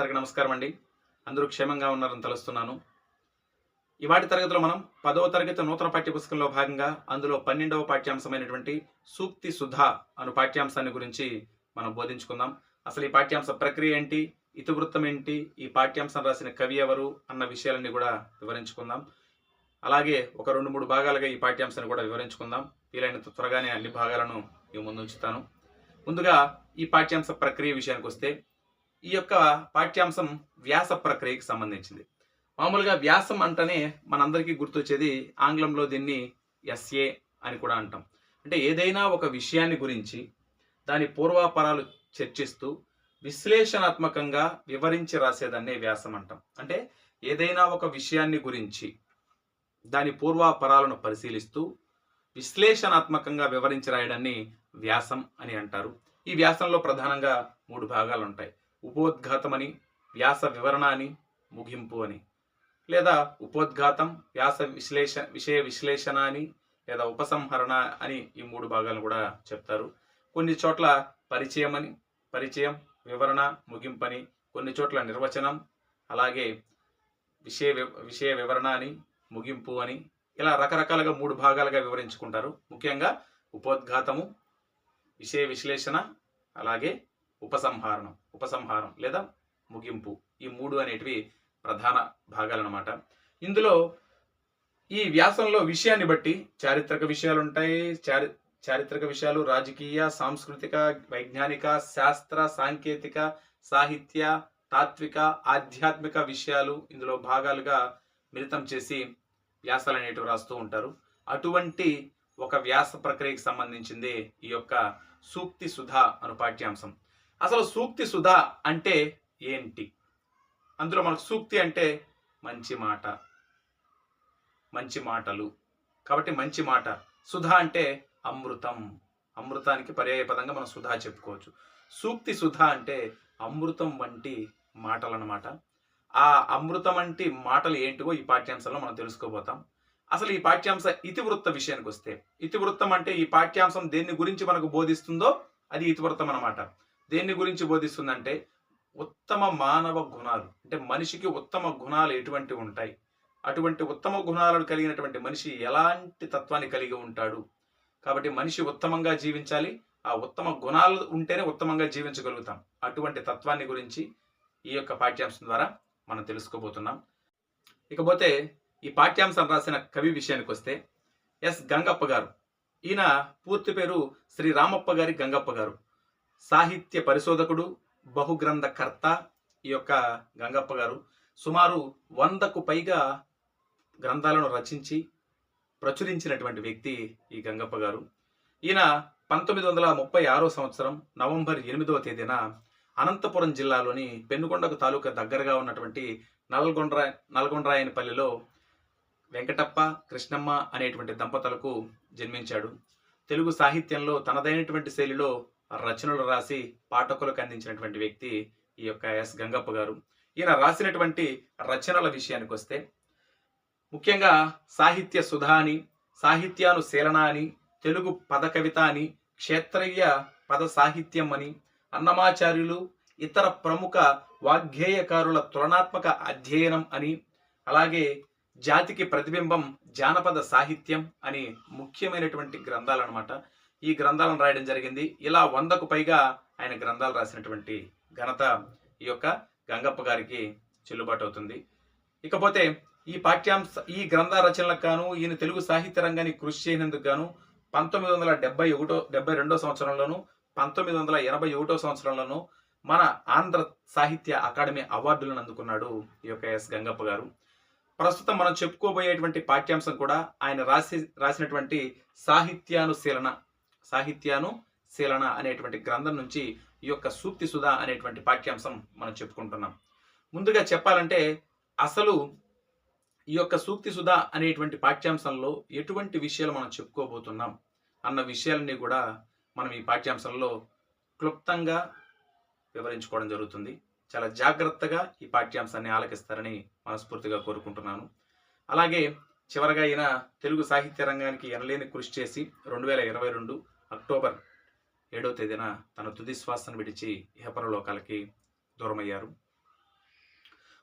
అందరికీ నమస్కారం అండి. అందరూ క్షేమంగా ఉన్నారని తలుస్తున్నాను. ఇవాటి తరగతిలో మనం పదవ తరగతి నూతన పాఠ్యపుస్తకంలో భాగంగా అందులో పన్నెండవ పాఠ్యాంశమైనటువంటి సూక్తి సుధా అను పాఠ్యాంశాన్ని గురించి మనం బోధించుకుందాం. అసలు ఈ పాఠ్యాంశ ప్రక్రియ ఏంటి? ఇతివృత్తం ఏంటి? ఈ పాఠ్యాంశం రాసిన కవి ఎవరు? అన్న విషయాలన్నీ కూడా వివరించుకుందాం. అలాగే ఒక రెండు మూడు భాగాలుగా ఈ పాఠ్యాంశాన్ని కూడా వివరించుకుందాం. వీలైనంత త్వరగానే అన్ని భాగాలను మీ ముందు ఉంచుతాను. ముందుగా ఈ పాఠ్యాంశ ప్రక్రియ విషయానికి వస్తే ఈ యొక్క పాఠ్యాంశం వ్యాస ప్రక్రియకి సంబంధించింది. మామూలుగా వ్యాసం అంటేనే మనందరికీ గుర్తొచ్చేది ఆంగ్లంలో దీన్ని ఎస్ఏ అని కూడా అంటాం. అంటే ఏదైనా ఒక విషయాన్ని గురించి దాని పూర్వాపరాలు చర్చిస్తూ విశ్లేషణాత్మకంగా వివరించి రాసేదాన్నే వ్యాసం అంటాం. అంటే ఏదైనా ఒక విషయాన్ని గురించి దాని పూర్వాపరాలను పరిశీలిస్తూ విశ్లేషణాత్మకంగా వివరించి రాయడాన్ని వ్యాసం అని అంటారు. ఈ వ్యాసంలో ప్రధానంగా మూడు భాగాలు ఉంటాయి ఉపోద్ఘాతమని వ్యాస వివరణ అని ముగింపు అని. లేదా ఉపోద్ఘాతం వ్యాస విశ్లేష విషయ విశ్లేషణ అని లేదా ఉపసంహరణ అని ఈ మూడు భాగాలు కూడా చెప్తారు. కొన్ని చోట్ల పరిచయం అని పరిచయం వివరణ ముగింపని కొన్ని చోట్ల నిర్వచనం అలాగే విషయ వి- విషయ వివరణ అని ముగింపు అని ఇలా రకరకాలుగా మూడు భాగాలుగా వివరించుకుంటారు. ముఖ్యంగా ఉపోద్ఘాతము విషయ విశ్లేషణ అలాగే ఉపసంహారణం ఉపసంహారం లేదా ముగింపు ఈ మూడు అనేటివి ప్రధాన భాగాలన్నమాట. ఇందులో ఈ వ్యాసంలో విషయాన్ని బట్టి చారిత్రక విషయాలు ఉంటాయి చారి చారిత్రక విషయాలు రాజకీయ సాంస్కృతిక వైజ్ఞానిక శాస్త్ర సాంకేతిక సాహిత్య తాత్విక ఆధ్యాత్మిక విషయాలు ఇందులో భాగాలుగా మిళితం చేసి వ్యాసాలు అనేటివి రాస్తూ ఉంటారు. అటువంటి ఒక వ్యాస ప్రక్రియకి సంబంధించింది ఈ యొక్క సూక్తి సుధా అను పాఠ్యాంశం. అసలు సూక్తి సుధా అంటే ఏంటి? అందులో మనకు సూక్తి అంటే మంచి మాట. మంచి మాటలు. కాబట్టి మంచి మాట. సుధ అంటే అమృతం. అమృతానికి పర్యాయపదంగా మనం సుధా చెప్పుకోవచ్చు. సూక్తి సుధ అంటే అమృతం వంటి మాటలు అన్నమాట ఆ అమృతం వంటి మాటలు ఏంటివో ఈ పాఠ్యాంశంలో మనం తెలుసుకోబోతాం. అసలు ఈ పాఠ్యాంశ ఇతివృత్త విషయానికి వస్తే ఇతివృత్తం అంటే ఈ పాఠ్యాంశం దేన్ని గురించి మనకు బోధిస్తుందో అది ఇతివృత్తం అన్నమాట. దేన్ని గురించి బోధిస్తుందంటే ఉత్తమ మానవ గుణాలు. అంటే మనిషికి ఉత్తమ గుణాలు ఎటువంటి ఉంటాయి? అటువంటి ఉత్తమ గుణాలను కలిగినటువంటి మనిషి ఎలాంటి తత్వాన్ని కలిగి ఉంటాడు? కాబట్టి మనిషి ఉత్తమంగా జీవించాలి. ఆ ఉత్తమ గుణాలు ఉంటేనే ఉత్తమంగా జీవించగలుగుతాం. అటువంటి తత్వాన్ని గురించి ఈ యొక్క పాఠ్యాంశం ద్వారా మనం తెలుసుకోబోతున్నాం. ఇకపోతే ఈ పాఠ్యాంశం రాసిన కవి విషయానికి వస్తే ఎస్ గంగప్ప గారు. ఈయన పూర్తి పేరు శ్రీ రామప్ప గారి గంగప్ప గారు. సాహిత్య పరిశోధకుడు బహుగ్రంథకర్త ఈ యొక్క గంగప్ప గారు సుమారు వందకు పైగా గ్రంథాలను రచించి ప్రచురించినటువంటి వ్యక్తి ఈ గంగప్ప గారు. ఈయన పంతొమ్మిది వందల ముప్పై ఆరో సంవత్సరం నవంబర్ ఎనిమిదవ తేదీన అనంతపురం జిల్లాలోని పెనుకొండకు తాలూకా దగ్గరగా ఉన్నటువంటి నల్గొండ్ర నల్గొండ్రాయనపల్లిలో వెంకటప్ప కృష్ణమ్మ అనేటువంటి దంపతులకు జన్మించాడు. తెలుగు సాహిత్యంలో తనదైనటువంటి శైలిలో రచనలు రాసి పాఠకులకు అందించినటువంటి వ్యక్తి ఈ యొక్క ఎస్ గంగప్ప గారు. ఈయన రాసినటువంటి రచనల విషయానికి వస్తే ముఖ్యంగా సాహిత్య సుధా అని సాహిత్యానుశీలన అని తెలుగు పద కవిత అని క్షేత్రయ్య పద సాహిత్యం అని అన్నమాచార్యులు ఇతర ప్రముఖ వాగ్గేయకారుల తులనాత్మక అధ్యయనం అని అలాగే జాతికి ప్రతిబింబం జానపద సాహిత్యం అని ముఖ్యమైనటువంటి గ్రంథాలు అనమాట ఈ గ్రంథాలను రాయడం జరిగింది. ఇలా వందకు పైగా ఆయన గ్రంథాలు రాసినటువంటి ఘనత ఈ యొక్క గంగప్ప గారికి చెల్లుబాటు అవుతుంది. ఇకపోతే ఈ పాఠ్యాంశ ఈ గ్రంథ రచనలకు గాను ఈయన తెలుగు సాహిత్య రంగానికి కృషి చేసినందుకు గాను పంతొమ్మిది వందల డెబ్బై ఒకటో డెబ్బై రెండో సంవత్సరంలోను పంతొమ్మిది వందల ఎనభై ఒకటో సంవత్సరంలోను మన ఆంధ్ర సాహిత్య అకాడమీ అవార్డులను అందుకున్నాడు ఈ యొక్క ఎస్ గంగప్ప గారు. ప్రస్తుతం మనం చెప్పుకోబోయేటువంటి పాఠ్యాంశం కూడా ఆయన రాసి రాసినటువంటి సాహిత్యానుశీలన సాహిత్యానుశీలన అనేటువంటి గ్రంథం నుంచి ఈ యొక్క సూక్తి సుధా అనేటువంటి పాఠ్యాంశం మనం చెప్పుకుంటున్నాం. ముందుగా చెప్పాలంటే అసలు ఈ యొక్క సూక్తి సుధా అనేటువంటి పాఠ్యాంశంలో ఎటువంటి విషయాలు మనం చెప్పుకోబోతున్నాం అన్న విషయాలన్నీ కూడా మనం ఈ పాఠ్యాంశంలో క్లుప్తంగా వివరించుకోవడం జరుగుతుంది. చాలా జాగ్రత్తగా ఈ పాఠ్యాంశాన్ని ఆలకిస్తారని మనస్ఫూర్తిగా కోరుకుంటున్నాను. అలాగే చివరగా ఈయన తెలుగు సాహిత్య రంగానికి ఎనలేని కృషి చేసి రెండు వేల ఇరవై రెండు అక్టోబర్ ఏడవ తేదీన తన తుది శ్వాసను విడిచి ఇహపరలోకాలకి దూరమయ్యారు.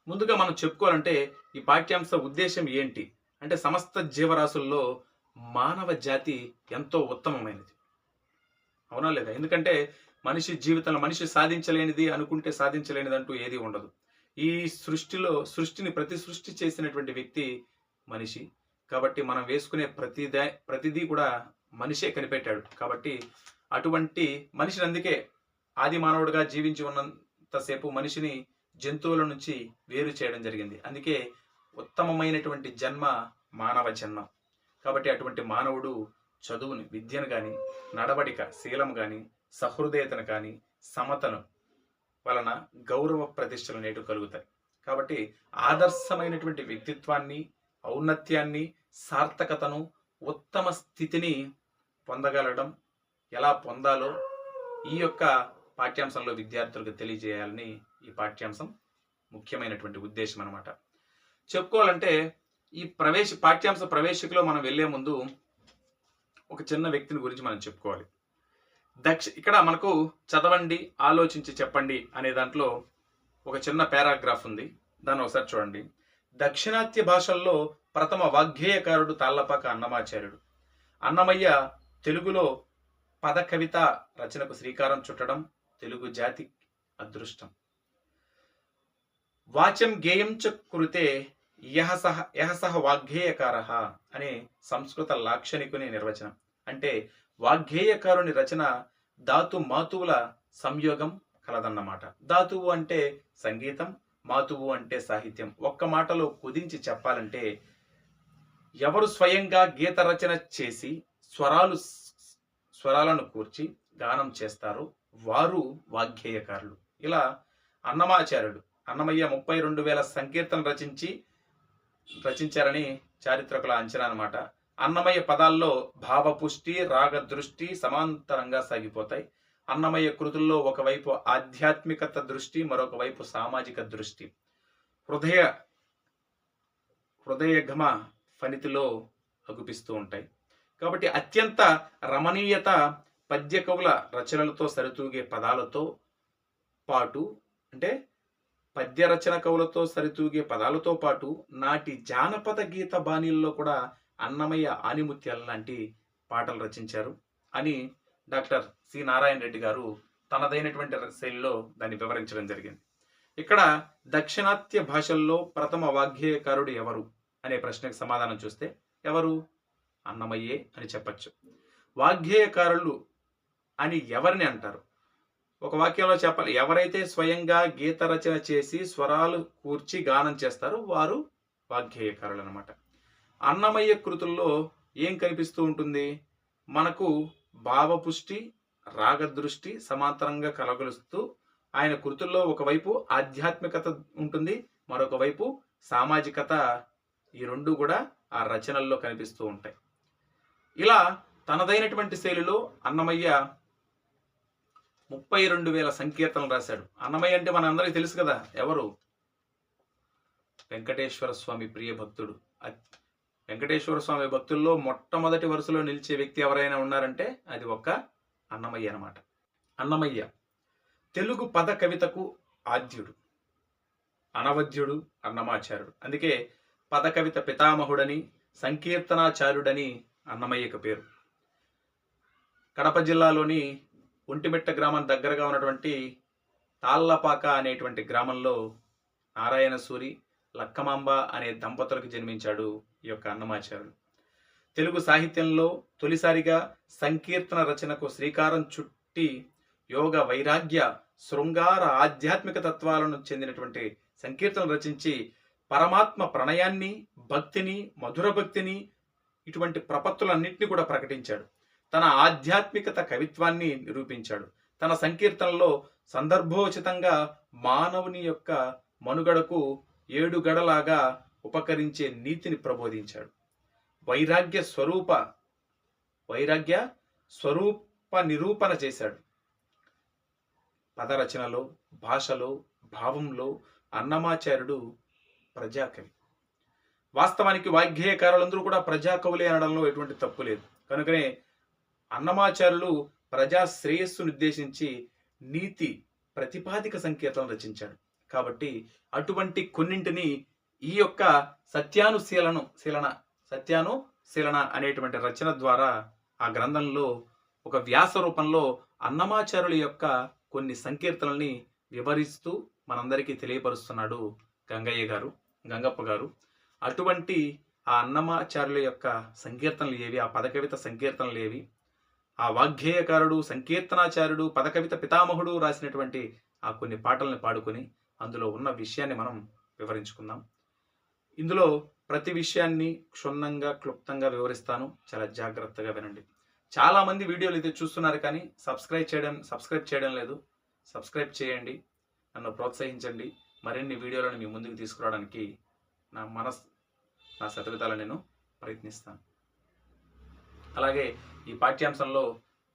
ముందుగా మనం చెప్పుకోవాలంటే ఈ పాఠ్యాంశ ఉద్దేశం ఏంటి? అంటే సమస్త జీవరాశుల్లో మానవ జాతి ఎంతో ఉత్తమమైనది. అవునా లేదా? ఎందుకంటే మనిషి జీవితంలో మనిషి సాధించలేనిది అనుకుంటే సాధించలేనిది అంటూ ఏది ఉండదు. ఈ సృష్టిలో సృష్టిని ప్రతి సృష్టి చేసినటువంటి వ్యక్తి మనిషి. కాబట్టి మనం వేసుకునే ప్రతిదే ప్రతిదీ కూడా మనిషే కనిపెట్టాడు. కాబట్టి అటువంటి మనిషిని అందుకే ఆది మానవుడిగా జీవించి ఉన్నంతసేపు మనిషిని జంతువుల నుంచి వేరు చేయడం జరిగింది. అందుకే ఉత్తమమైనటువంటి జన్మ మానవ జన్మ. కాబట్టి అటువంటి మానవుడు చదువుని విద్యను కానీ నడవడిక శీలం కానీ సహృదయతను కానీ సమతను వలన గౌరవ ప్రతిష్టలు నేటు కలుగుతాయి. కాబట్టి ఆదర్శమైనటువంటి వ్యక్తిత్వాన్ని ఔన్నత్యాన్ని సార్థకతను ఉత్తమ స్థితిని పొందగలడం ఎలా పొందాలో ఈ యొక్క పాఠ్యాంశంలో విద్యార్థులకు తెలియజేయాలని ఈ పాఠ్యాంశం ముఖ్యమైనటువంటి ఉద్దేశం అనమాట చెప్పుకోవాలంటే ఈ ప్రవేశ పాఠ్యాంశ ప్రవేశికలో మనం వెళ్ళే ముందు ఒక చిన్న వ్యక్తిని గురించి మనం చెప్పుకోవాలి. దక్ష ఇక్కడ మనకు చదవండి ఆలోచించి చెప్పండి అనే దాంట్లో ఒక చిన్న పారాగ్రాఫ్ ఉంది. దాన్ని ఒకసారి చూడండి. దక్షిణాత్య భాషల్లో ప్రథమ వాగ్గేయకారుడు తాళ్ళపాక అన్నమాచార్యుడు. అన్నమయ్య తెలుగులో పద కవిత రచనకు శ్రీకారం చుట్టడం తెలుగు జాతి అదృష్టం. వాచ్యం గేయం చ కురితే యహసహ యహసహ వాగ్గేయకార అనే సంస్కృత లాక్షణికుని నిర్వచనం. అంటే వాగ్గేయకారుని రచన ధాతు మాతువుల సంయోగం కలదన్నమాట. ధాతువు అంటే సంగీతం మాతువు అంటే సాహిత్యం. ఒక్క మాటలో కుదించి చెప్పాలంటే ఎవరు స్వయంగా గీత రచన చేసి స్వరాలు స్వరాలను కూర్చి గానం చేస్తారు. వారు వాగ్గేయకారులు. ఇలా అన్నమాచార్యుడు అన్నమయ్య ముప్పై రెండు వేల సంకీర్తన రచించి రచించారని చారిత్రకుల అంచనా అనమాట అన్నమయ్య పదాల్లో భావపుష్టి రాగదృష్టి సమాంతరంగా సాగిపోతాయి. అన్నమయ్య కృతుల్లో ఒకవైపు ఆధ్యాత్మికత దృష్టి మరొక వైపు సామాజిక దృష్టి. హృదయ హృదయఘమ ఫణితిలో అగుపిస్తూ ఉంటాయి. కాబట్టి అత్యంత రమణీయత పద్య కవుల రచనలతో సరితూగే పదాలతో పాటు అంటే పద్య రచన కవులతో సరితూగే పదాలతో పాటు నాటి జానపద గీత బాణీల్లో కూడా అన్నమయ్య ఆనిముత్యాల లాంటి పాటలు రచించారు అని డాక్టర్ సి. నారాయణ రెడ్డి గారు తనదైనటువంటి శైలిలో దాన్ని వివరించడం జరిగింది. ఇక్కడ దక్షిణాత్య భాషల్లో ప్రథమ వాగ్గేయకారుడు ఎవరు అనే ప్రశ్నకు సమాధానం చూస్తే ఎవరు? అన్నమయ్యే అని చెప్పచ్చు. వాగ్గేయకారులు అని ఎవరిని అంటారు? ఒక వాక్యంలో చెప్పాలి ఎవరైతే స్వయంగా గీత రచన చేసి స్వరాలు కూర్చి గానం చేస్తారో వారు వాగ్గేయకారులు అనమాట అన్నమయ్య కృతుల్లో ఏం కనిపిస్తూ ఉంటుంది? మనకు భావపుష్టి రాగదృష్టి సమాంతరంగా కలగలుస్తూ ఆయన కృతుల్లో ఒకవైపు ఆధ్యాత్మికత ఉంటుంది మరొక వైపు సామాజికత ఈ రెండు కూడా ఆ రచనల్లో కనిపిస్తూ ఉంటాయి. ఇలా తనదైనటువంటి శైలిలో అన్నమయ్య ముప్పై రెండు వేల సంకీర్తనలు రాశాడు. అన్నమయ్య అంటే మన అందరికీ తెలుసు కదా ఎవరు? వెంకటేశ్వర స్వామి ప్రియ భక్తుడు. వెంకటేశ్వర స్వామి భక్తుల్లో మొట్టమొదటి వరుసలో నిలిచే వ్యక్తి ఎవరైనా ఉన్నారంటే అది ఒక్క అన్నమయ్య అనమాట అన్నమయ్య తెలుగు పద కవితకు ఆద్యుడు అనవద్యుడు అన్నమాచారుడు అందుకే పద కవిత పితామహుడని సంకీర్తనాచారుడని అన్నమయ్యకు పేరు. కడప జిల్లాలోని ఒంటిమిట్ట గ్రామం దగ్గరగా ఉన్నటువంటి తాళ్ళపాక అనేటువంటి గ్రామంలో నారాయణ సూరి లక్కమాంబ అనే దంపతులకు జన్మించాడు ఈ యొక్క అన్నమాచారుడు తెలుగు సాహిత్యంలో తొలిసారిగా సంకీర్తన రచనకు శ్రీకారం చుట్టి యోగ వైరాగ్య శృంగార ఆధ్యాత్మిక తత్వాలను చెందినటువంటి సంకీర్తనలు రచించి పరమాత్మ ప్రణయాన్ని భక్తిని మధుర భక్తిని ఇటువంటి ప్రపత్తులన్నింటినీ కూడా ప్రకటించాడు. తన ఆధ్యాత్మికత కవిత్వాన్ని నిరూపించాడు. తన సంకీర్తనలో సందర్భోచితంగా మానవుని యొక్క మనుగడకు ఏడు గడలాగా ఉపకరించే నీతిని ప్రబోధించాడు. వైరాగ్య స్వరూప వైరాగ్య స్వరూప నిరూపణ చేశాడు. పదరచనలో భాషలో భావంలో అన్నమాచార్యుడు ప్రజాకవి. వాస్తవానికి వాగ్గేయకారులందరూ కూడా ప్రజాకవులే అనడంలో ఎటువంటి తప్పు లేదు. కనుకనే అన్నమాచారులు ప్రజా శ్రేయస్సును ఉద్దేశించి నీతి ప్రతిపాదిక సంకేతం రచించాడు కాబట్టి అటువంటి కొన్నింటిని ఈ యొక్క సత్యానుశీలను శీలన సత్యానుశీలన అనేటువంటి రచన ద్వారా ఆ గ్రంథంలో ఒక వ్యాస రూపంలో అన్నమాచారుల యొక్క కొన్ని సంకీర్తనల్ని వివరిస్తూ మనందరికీ తెలియపరుస్తున్నాడు గంగయ్య గారు గంగప్ప గారు. అటువంటి ఆ అన్నమాచార్యుల యొక్క సంకీర్తనలు ఏవి? ఆ పదకవిత సంకీర్తనలు ఏవి? ఆ వాగ్గేయకారుడు సంకీర్తనాచార్యుడు పదకవిత పితామహుడు రాసినటువంటి ఆ కొన్ని పాటల్ని పాడుకొని అందులో ఉన్న విషయాన్ని మనం వివరించుకుందాం. ఇందులో ప్రతి విషయాన్ని క్షుణ్ణంగా క్లుప్తంగా వివరిస్తాను. చాలా జాగ్రత్తగా వినండి. చాలామంది వీడియోలు అయితే చూస్తున్నారు కానీ సబ్స్క్రైబ్ చేయడం సబ్స్క్రైబ్ చేయడం లేదు. సబ్స్క్రైబ్ చేయండి. నన్ను ప్రోత్సహించండి. మరిన్ని వీడియోలను మీ ముందుకు తీసుకురావడానికి నా మనస్ నా శతవిధాల నేను ప్రయత్నిస్తాను. అలాగే ఈ పాఠ్యాంశంలో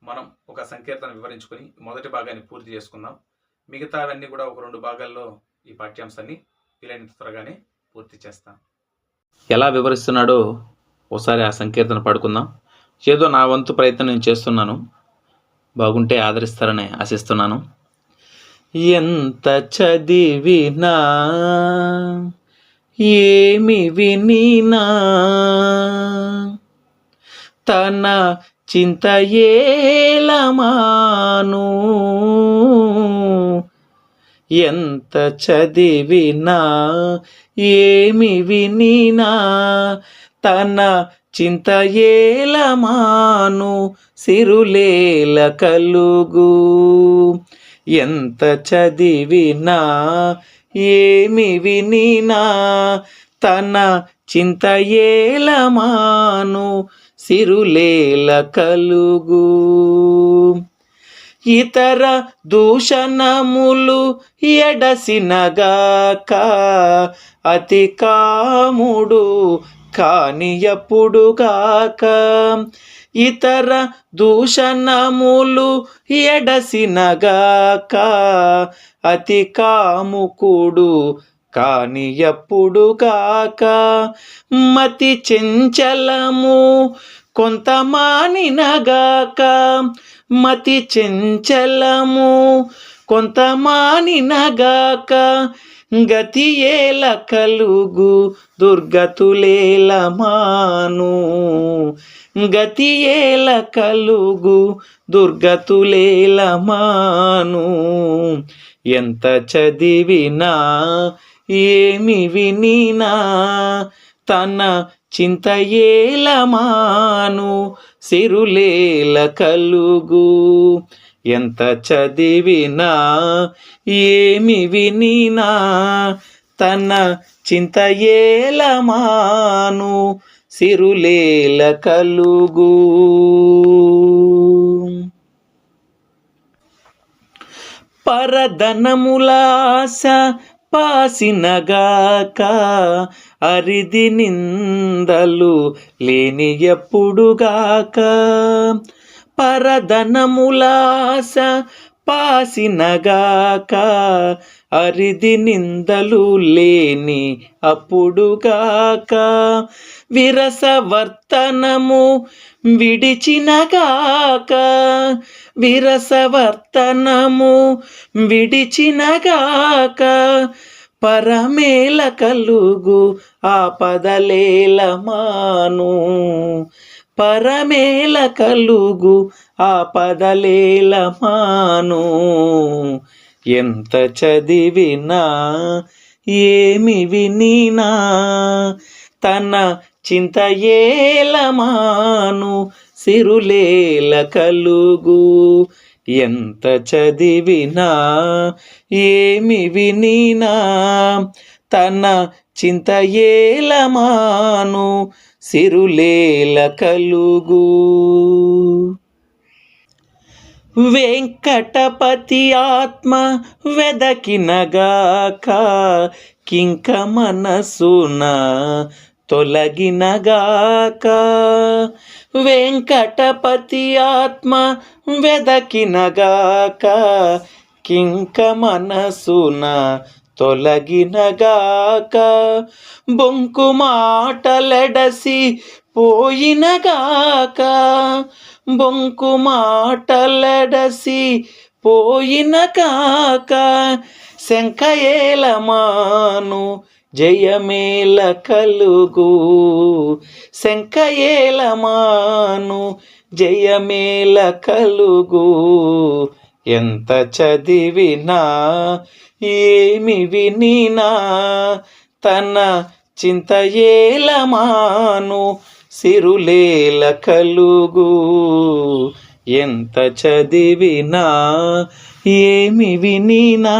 మనం ఒక సంకీర్తన వివరించుకొని మొదటి భాగాన్ని పూర్తి చేసుకుందాం. మిగతావన్నీ కూడా ఒక రెండు భాగాల్లో ఈ పాఠ్యాంశాన్ని వీలైనంత త్వరగానే పూర్తి చేస్తాం ఎలా వివరిస్తున్నాడో ఒకసారి ఆ సంకీర్తన పాడుకుందాం. ఏదో నా వంతు ప్రయత్నం నేను చేస్తున్నాను. బాగుంటే ఆదరిస్తారని ఆశిస్తున్నాను. ఎంత చదివినా ఏమి వినినా? తన చింత ఏలమాను. ఎంత చదివినా ఏమి వినినా? తన చింత ఏలమాను సిరులేల కలుగు. ఎంత చదివినా ఏమి వినినా? తన చింత ఏలమాను సిరులేల కలుగు. ఇతర దూషణములు ఎడసినగాక అతి కాముడు కానియప్పుడుగాక ఇతర దూషణములు ఎడసినగాక అతి కాముకుడు కాని ఎప్పుడు కాక మతి చెంచలము కొంత మానినగాక మతి చెంచలము కొంత మానినగాక గతి ఏల కలుగు దుర్గతులేల మాను? గతి ఏల కలుగు దుర్గతులేల మాను? ఎంత చదివినా ఏమి వినినా తన చింత ఏలమాను సిరులేల కలుగు ఎంత చదివినా ఏమి వినినా తన చింత ఏలమాను సిరులేల కలుగు. పరధనములాస పాసినగాక అరిది నిందలు లేని ఎప్పుడుగాక పరధనములాస పాసినగాక అరిది నిందలు లేని అప్పుడుగాక విరసవర్తనము విడిచినగాక విరసవర్తనము విడిచినగాక పరమేల కలుగు ఆపదలేల మాను పరమేల కలుగు ఆపదలేల మాను. ఎంత చదివినా ఏమి వినినా తన చింత ఏలమాను సిరులేల కలుగు. ఎంత చదివినా ఏమి వినినా తన చింత ఏలమాను సిరులేల కలుగు. వెంకటపతి ఆత్మ వెదకినగాక కింక మనసున తొలగినగాక. వెంకటపతి ఆత్మ వెదకినగాక కింక మనసున తొలగినగాక బొంకు మాటలెడసి పోయినగాక బొంకు మాటలెడసి పోయిన కాక శంఖయేలమాను జయమేల కలుగు. శంఖయేలమాను జయమేల కలుగు. ఎంత చదివినా ఏమి వినినా? తన చింతయేలమాను సిరులేల కలుగు. ఎంత చదివినా ఏమి వినినా?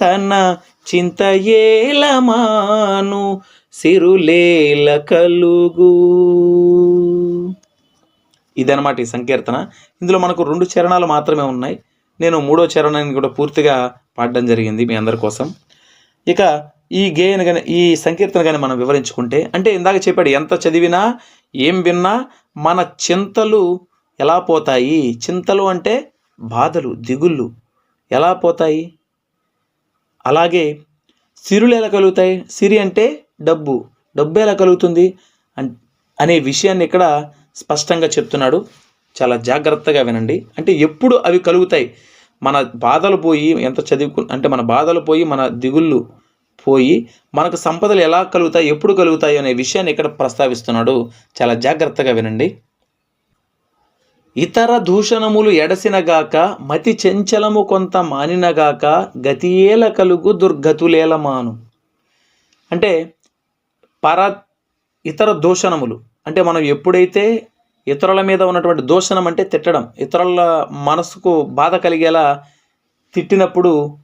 తన చింతయేలమాను సిరులేల కలుగు. ఇదనమాట ఈ సంకీర్తన. ఇందులో మనకు రెండు చరణాలు మాత్రమే ఉన్నాయి. నేను మూడో చరణాన్ని కూడా పూర్తిగా పాడడం జరిగింది మీ అందరి కోసం. ఇక ఈ గేయను కానీ ఈ సంకీర్తన కానీ మనం వివరించుకుంటే అంటే ఇందాక చెప్పాడు ఎంత చదివినా ఏం విన్నా మన చింతలు ఎలా పోతాయి? చింతలు అంటే బాధలు దిగుళ్ళు. ఎలా పోతాయి? అలాగే సిరులు ఎలా కలుగుతాయి? సిరి అంటే డబ్బు. డబ్బు ఎలా కలుగుతుంది? అన్- అనే విషయాన్ని ఇక్కడ స్పష్టంగా చెప్తున్నాడు. చాలా జాగ్రత్తగా వినండి. అంటే ఎప్పుడు అవి కలుగుతాయి? మన బాధలు పోయి ఎంత చదువుకు అంటే మన బాధలు పోయి మన దిగుళ్ళు పోయి మనకు సంపదలు ఎలా కలుగుతాయి ఎప్పుడు కలుగుతాయి అనే విషయాన్ని ఇక్కడ ప్రస్తావిస్తున్నాడు. చాలా జాగ్రత్తగా వినండి. ఇతర దూషణములు ఎడసినగాక మతి చెంచలము కొంత మానినగాక గతియేల కలుగు దుర్గతులేల మాను అంటే పర ఇతర దూషణములు. అంటే మనం ఎప్పుడైతే ఇతరుల మీద ఉన్నటువంటి దూషణం అంటే తిట్టడం. ఇతరుల మనసుకు బాధ కలిగేలా తిట్టినప్పుడు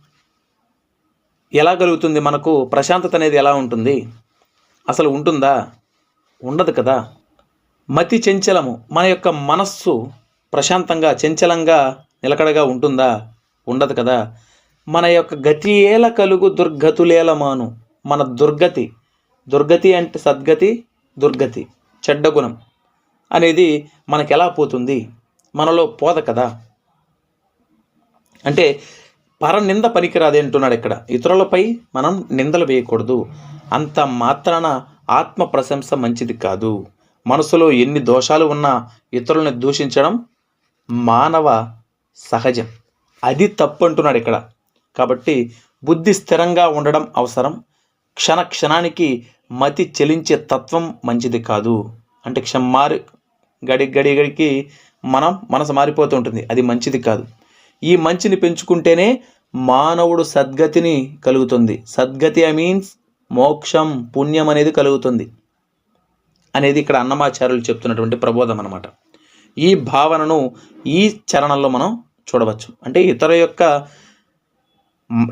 ఎలా కలుగుతుంది మనకు? ప్రశాంతత అనేది ఎలా ఉంటుంది? అసలు ఉంటుందా? ఉండదు కదా. మతి చెంచలము మన యొక్క మనస్సు ప్రశాంతంగా చంచలంగా నిలకడగా ఉంటుందా? ఉండదు కదా. మన యొక్క గతి ఏల కలుగు దుర్గతులేలమాను. మన దుర్గతి. దుర్గతి అంటే సద్గతి దుర్గతి. చెడ్డ గుణం. అనేది మనకి ఎలా పోతుంది? మనలో పోద కదా? అంటే పర నింద అంటున్నాడు ఇక్కడ. ఇతరులపై మనం నిందలు వేయకూడదు. అంత మాత్రాన ఆత్మ ప్రశంస మంచిది కాదు. మనసులో ఎన్ని దోషాలు ఉన్నా ఇతరులను దూషించడం మానవ సహజం. అది తప్పు అంటున్నాడు ఇక్కడ. కాబట్టి బుద్ధి స్థిరంగా ఉండడం అవసరం. క్షణ క్షణానికి మతి చెలించే తత్వం మంచిది కాదు. అంటే క్షమ్మారు గడి గడి గడికి మనం మనసు మారిపోతూ ఉంటుంది. అది మంచిది కాదు. ఈ మంచిని పెంచుకుంటేనే మానవుడు సద్గతిని కలుగుతుంది. సద్గతి ఐ మీన్స్ మోక్షం పుణ్యం అనేది కలుగుతుంది. అనేది ఇక్కడ అన్నమాచార్యులు చెప్తున్నటువంటి ప్రబోధం అనమాట ఈ భావనను ఈ చరణంలో మనం చూడవచ్చు. అంటే ఇతర యొక్క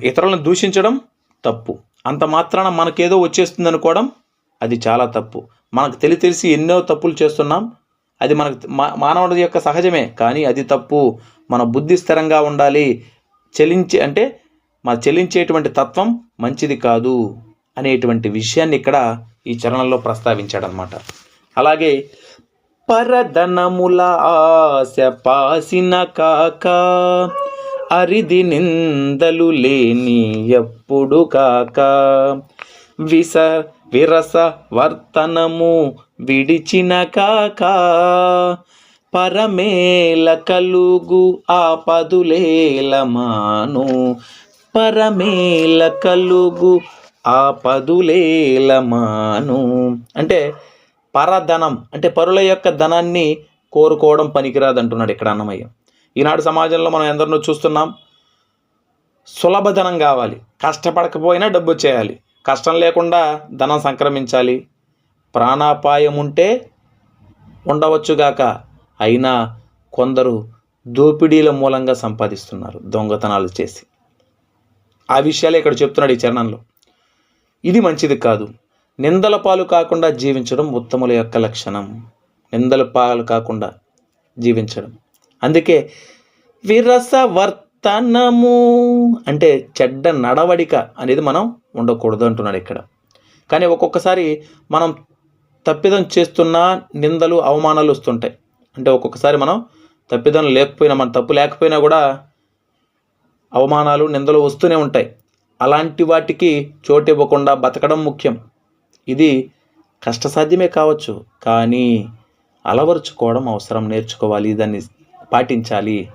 ఇతరులను దూషించడం తప్పు. అంత మాత్రాన మనకేదో వచ్చేస్తుంది అనుకోవడం అది చాలా తప్పు. మనకు తెలిసి తెలిసి ఎన్నో తప్పులు చేస్తున్నాం. అది మనకు మా మానవుడి యొక్క సహజమే కానీ అది తప్పు. మన బుద్ధి స్థిరంగా ఉండాలి. చెలించి అంటే మన చెలించేటువంటి తత్వం మంచిది కాదు అనేటువంటి విషయాన్ని ఇక్కడ ఈ చరణంలో ప్రస్తావించాడనమాట అలాగే పరధనముల ఆశ పాసిన కాక అరిది నిందలు లేని ఎప్పుడు కాక విసర్ విరస వర్తనము విడిచిన కాక పరమేల కలుగు ఆపదులేల మాను. పరమేల కలుగు ఆపదులేల మాను. అంటే పరధనం అంటే పరుల యొక్క ధనాన్ని కోరుకోవడం పనికిరాదు అంటున్నాడు ఇక్కడ అన్నమయ్య. ఈనాడు సమాజంలో మనం ఎందరినో చూస్తున్నాం సులభ ధనం కావాలి కష్టపడకపోయినా డబ్బు చేయాలి. కష్టం లేకుండా ధనం సంక్రమించాలి. ప్రాణాపాయం ఉంటే ఉండవచ్చుగాక అయినా కొందరు దోపిడీల మూలంగా సంపాదిస్తున్నారు దొంగతనాలు చేసి. ఆ విషయాలే ఇక్కడ చెప్తున్నాడు ఈ చరణంలో. ఇది మంచిది కాదు. నిందల పాలు కాకుండా జీవించడం ఉత్తముల యొక్క లక్షణం. నిందల పాలు కాకుండా జీవించడం. అందుకే విరస వర్తనము అంటే చెడ్డ నడవడిక అనేది మనం ఉండకూడదు అంటున్నాడు ఇక్కడ. కానీ ఒక్కొక్కసారి మనం తప్పిదం చేస్తున్నా నిందలు అవమానాలు వస్తుంటాయి. అంటే ఒక్కొక్కసారి మనం తప్పిదం లేకపోయినా మన తప్పు లేకపోయినా కూడా అవమానాలు నిందలు వస్తూనే ఉంటాయి. అలాంటి వాటికి చోటు ఇవ్వకుండా బతకడం ముఖ్యం. ఇది కష్టసాధ్యమే కావచ్చు కానీ అలవరుచుకోవడం అవసరం. నేర్చుకోవాలి దాన్ని పాటించాలి.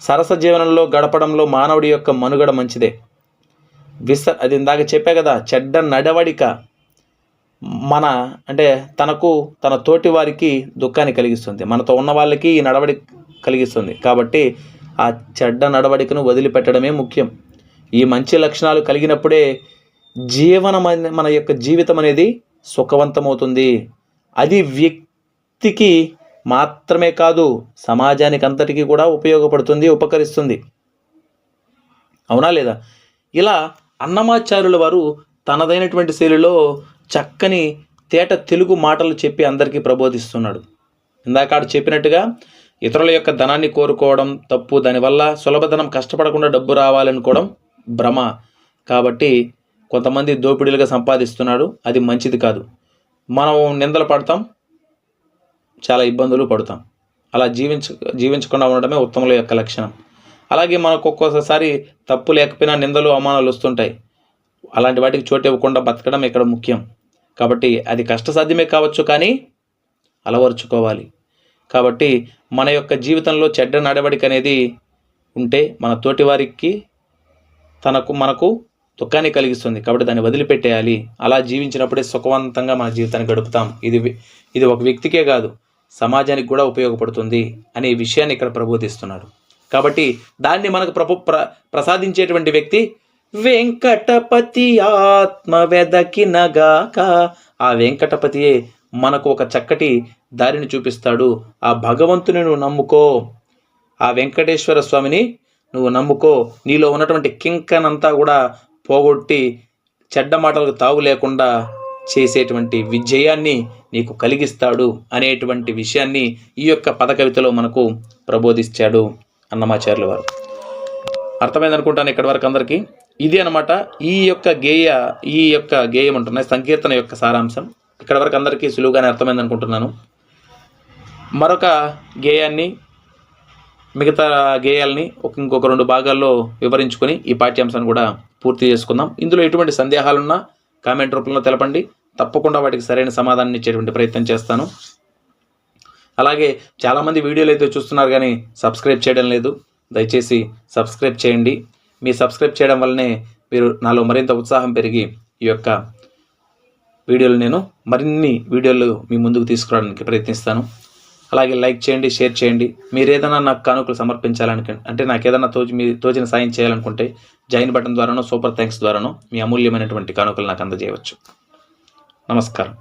సరస జీవనంలో గడపడంలో మానవుడి యొక్క మనుగడ మంచిదే. విస అది ఇందాక చెప్పే కదా చెడ్డ నడవడిక. మన అంటే తనకు తన తోటి వారికి దుఃఖాన్ని కలిగిస్తుంది. మనతో ఉన్న వాళ్ళకి ఈ నడవడి కలిగిస్తుంది. కాబట్టి ఆ చెడ్డ నడవడికను వదిలిపెట్టడమే ముఖ్యం. ఈ మంచి లక్షణాలు కలిగినప్పుడే జీవనం మన యొక్క జీవితం అనేది సుఖవంతమవుతుంది. అది వ్యక్తికి మాత్రమే కాదు సమాజానికి అంతటికీ కూడా ఉపయోగపడుతుంది ఉపకరిస్తుంది. అవునా లేదా? ఇలా అన్నమాచార్యుల వారు తనదైనటువంటి శైలిలో చక్కని తేట తెలుగు మాటలు చెప్పి అందరికీ ప్రబోధిస్తున్నాడు. ఇందాక చెప్పినట్టుగా ఇతరుల యొక్క ధనాన్ని కోరుకోవడం తప్పు దానివల్ల సులభధనం కష్టపడకుండా డబ్బు రావాలనుకోవడం భ్రమ. కాబట్టి కొంతమంది దోపిడీలుగా సంపాదిస్తున్నాడు అది మంచిది కాదు. మనం నిందలు పడతాం చాలా ఇబ్బందులు పడతాం. అలా జీవించ జీవించకుండా ఉండటమే ఉత్తముల యొక్క లక్షణం. అలాగే మనకు ఒక్కొక్కసారి తప్పు లేకపోయినా నిందలు అవమానాలు వస్తుంటాయి. అలాంటి వాటికి చోటు ఇవ్వకుండా బతకడం ఇక్కడ ముఖ్యం. కాబట్టి అది కష్టసాధ్యమే కావచ్చు కానీ అలవరుచుకోవాలి. కాబట్టి మన యొక్క జీవితంలో చెడ్డ నడవడిక అనేది ఉంటే మన తోటి వారికి తనకు మనకు దుఃఖాన్ని కలిగిస్తుంది. కాబట్టి దాన్ని వదిలిపెట్టేయాలి. అలా జీవించినప్పుడే సుఖవంతంగా మన జీవితాన్ని గడుపుతాం. ఇది ఇది ఒక వ్యక్తికే కాదు. సమాజానికి కూడా ఉపయోగపడుతుంది అనే విషయాన్ని ఇక్కడ ప్రబోధిస్తున్నాడు కాబట్టి దాన్ని మనకు ప్రభు ప్ర ప్రసాదించేటువంటి వ్యక్తి వెంకటపతి ఆత్మ వెదకినగాక. ఆ వెంకటపతియే మనకు ఒక చక్కటి దారిని చూపిస్తాడు. ఆ భగవంతుని నువ్వు నమ్ముకో. ఆ వెంకటేశ్వర స్వామిని నువ్వు నమ్ముకో. నీలో ఉన్నటువంటి కింకనంతా కూడా పోగొట్టి చెడ్డ మాటలకు తావు లేకుండా చేసేటువంటి విజయాన్ని నీకు కలిగిస్తాడు అనేటువంటి విషయాన్ని ఈ యొక్క పదకవితలో మనకు ప్రబోధించాడు అన్నమాచార్యుల వారు. అర్థమైంది అనుకుంటాను ఇక్కడి వరకు అందరికీ? ఇది అనమాట ఈ యొక్క గేయ ఈ యొక్క గేయం ఉంటున్నాయి సంకీర్తన యొక్క సారాంశం. ఇక్కడ వరకు అందరికీ సులువుగానే అర్థమైంది అనుకుంటున్నాను. మరొక గేయాన్ని మిగతా గేయాల్ని ఒక ఇంకొక రెండు భాగాల్లో వివరించుకొని ఈ పాఠ్యాంశాన్ని కూడా పూర్తి చేసుకుందాం. ఇందులో ఎటువంటి సందేహాలున్నా కామెంట్ రూపంలో తెలపండి. తప్పకుండా వాటికి సరైన సమాధానం ఇచ్చేటువంటి ప్రయత్నం చేస్తాను. అలాగే చాలామంది వీడియోలు అయితే చూస్తున్నారు కానీ సబ్స్క్రైబ్ చేయడం లేదు. దయచేసి సబ్స్క్రైబ్ చేయండి. మీ సబ్స్క్రైబ్ చేయడం వల్లనే మీరు నాలో మరింత ఉత్సాహం పెరిగి ఈ యొక్క వీడియోలు నేను మరిన్ని వీడియోలు మీ ముందుకు తీసుకురావడానికి ప్రయత్నిస్తాను. అలాగే లైక్ చేయండి షేర్ చేయండి. మీరు ఏదైనా నాకు కానుకలు సమర్పించాలని అంటే నాకు ఏదైనా తోచి మీ తోచిన సాయం చేయాలనుకుంటే జాయిన్ బటన్ ద్వారానో సూపర్ థ్యాంక్స్ ద్వారానో మీ అమూల్యమైనటువంటి కానుకలు నాకు అందజేయవచ్చు. నమస్కారం.